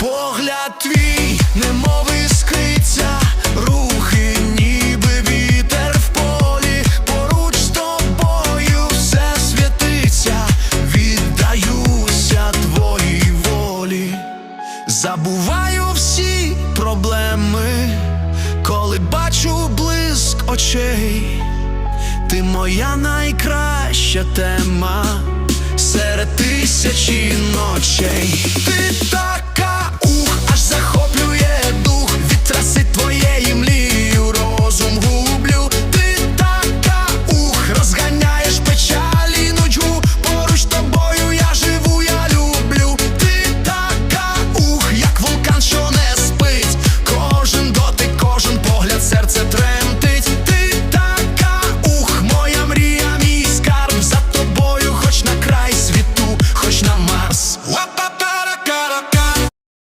Погляд твій, немов іскриця, рухи, ніби вітер в полі, поруч з тобою все святиться, віддаюся твоїй волі, забуваю всі проблеми, коли бачу блиск очей. Ти моя найкраща тема серед тисячі ночей.